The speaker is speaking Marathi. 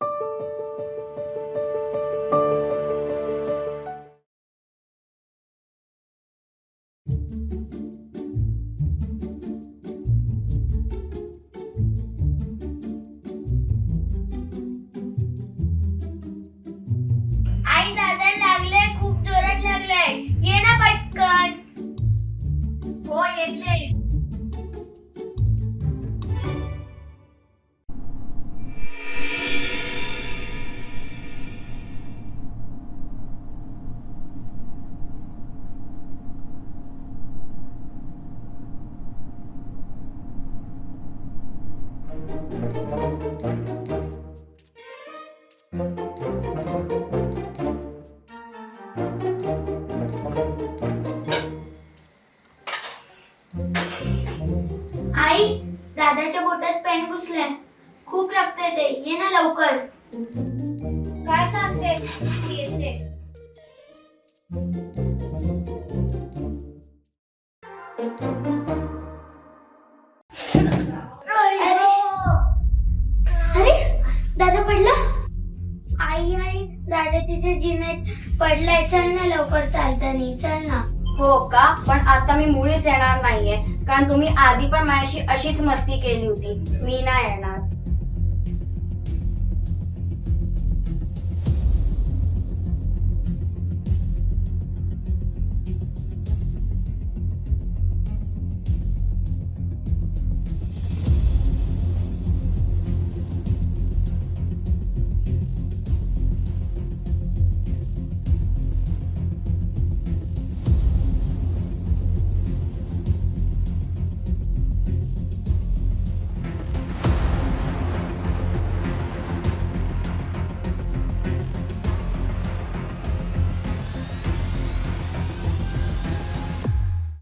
आई दादा लागले खूप जोरात लागलाय ये ना पटकन. हो येते. आई दादाच्या बोटात पेन घुसलाय. खूप रक्त येते ये ना लवकर. काय सांगते? येते. अरे दादा तिथे जिन्यात पडलाय चल ना लवकर चालतानी चल ना. हो का? पण आता मी मुळीच येणार नाहीये. कारण तुम्ही आधी पण माझ्याशी अशीच मस्ती केली होती. मी नाही येणार.